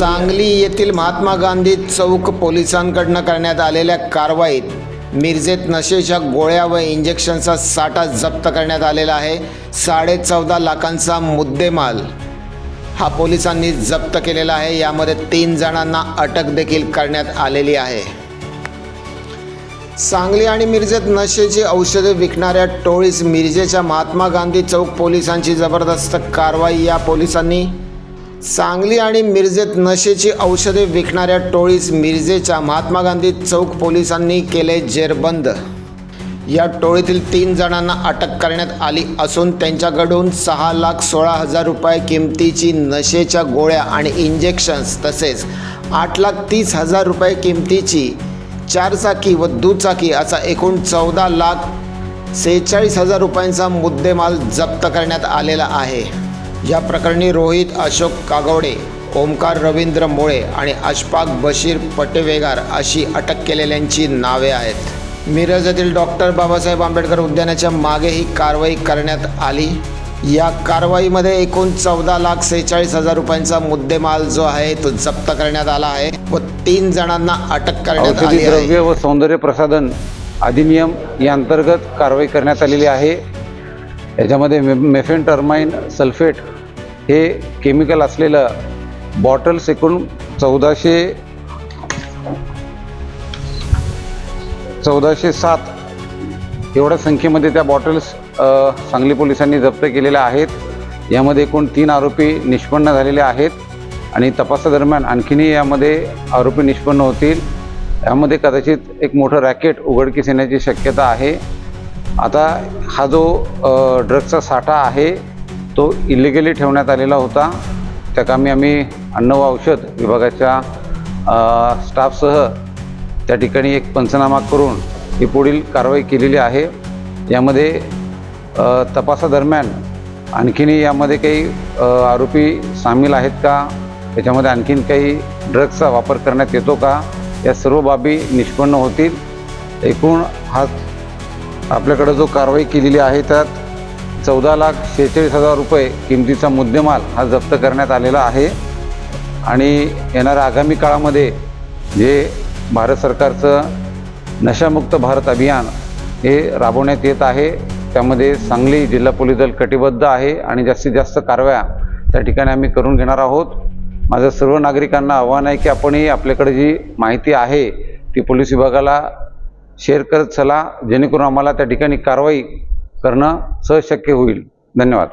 सांगली येथील महात्मा गांधी चौक पोलिसांकडनं करण्यात आलेल्या कारवाईत मिरजेत नशेच्या गोळ्या व इंजेक्शनचा साठा जप्त करण्यात आलेला आहे. साडे चौदा लाखांचा मुद्देमाल हा पोलिसांनी जप्त केलेला आहे. यामध्ये तीन जणांना अटक देखील करण्यात आलेली आहे. सांगली आणि मिरजेत नशेची औषधे विकणाऱ्या टोळीस मिरजेच्या महात्मा गांधी चौक पोलिसांची जबरदस्त कारवाई या पोलिसांनी सांगली आणि मिरजेत नशेची औषधे विकणाऱ्या टोळीस मिरजेच्या महात्मा गांधी चौक पोलिसांनी केले जेरबंद. या टोळीतील तीन जणांना अटक करण्यात आली असून त्यांच्याकडून सहा लाख सोळा हजार रुपये किमतीची नशेच्या गोळ्या आणि इंजेक्शन्स तसेच आठ लाख तीस हजार रुपये किमतीची चारचाकी व दुचाकी असा एकूण चौदा लाख सेहेचाळीस हजार रुपयांचा मुद्देमाल जप्त करण्यात आलेला आहे. या प्रकरणी रोहित अशोक कागवडे ओमकार रवींद्र मोळे आणि अशफाक बशीर पटेवेगार अशी अटक केलेल्यांची नावे आहेत. मिरज येथील डॉक्टर बाबासाहेब आंबेडकर उद्यानाच्या मागे ही कारवाई करण्यात आली. या कारवाईमध्ये एकूण चौदा लाख सेहेचाळीस हजार रुपयांचा मुद्देमाल जो आहे तो जप्त करण्यात आला आहे व तीन जणांना अटक करण्यात आली आहे. द्रव्य व सौंदर्य प्रसाधन अधिनियम या अंतर्गत कारवाई करण्यात आलेली आहे. याच्यामध्ये मे मेफेन टर्माइन सल्फेट हे केमिकल असलेलं बॉटल्स एकूण चौदाशे चौदाशे सात एवढ्या संख्येमध्ये त्या बॉटल्स सांगली पोलिसांनी जप्त केलेल्या आहेत. यामध्ये एकूण तीन आरोपी निष्पन्न झालेले आहेत आणि तपासादरम्यान आणखीनही यामध्ये आरोपी निष्पन्न होतील. यामध्ये कदाचित एक मोठं रॅकेट उघडकीस येण्याची शक्यता आहे. आता हा जो ड्रग्सचा ड्रग्जचा साठा आहे तो इलिगली ठेवण्यात आलेला होता. त्या कामी आम्ही अन्न व औषध विभागाच्या स्टाफसह त्या ठिकाणी एक पंचनामा करून ही पुढील कारवाई केलेली आहे. यामध्ये तपासादरम्यान आणखीनही यामध्ये काही आरोपी सामील आहेत का? त्याच्यामध्ये आणखीन काही ड्रग्सचा वापर करण्यात येतो का? या सर्व बाबी निष्पन्न होतील. एकूण हा आपल्याकडं जो कारवाई केलेली आहे त्यात चौदा लाख शेहेचाळीस हजार रुपये किमतीचा मुद्देमाल हा जप्त करण्यात आलेला आहे. आणि येणाऱ्या आगामी काळामध्ये जे भारत सरकारचं नशामुक्त भारत अभियान हे राबवण्यात येत आहे त्यामध्ये सांगली जिल्हा पोलीस दल कटिबद्ध आहे आणि जास्तीत जास्त कारवाया त्या ठिकाणी आम्ही करून घेणार आहोत. माझं सर्व नागरिकांना आव्हान आहे की आपणही आपल्याकडे जी माहिती आहे ती पोलीस विभागाला शेअर करत चला जेणेकरून आम्हाला त्या ठिकाणी कारवाई करणं सहज शक्य होईल. धन्यवाद.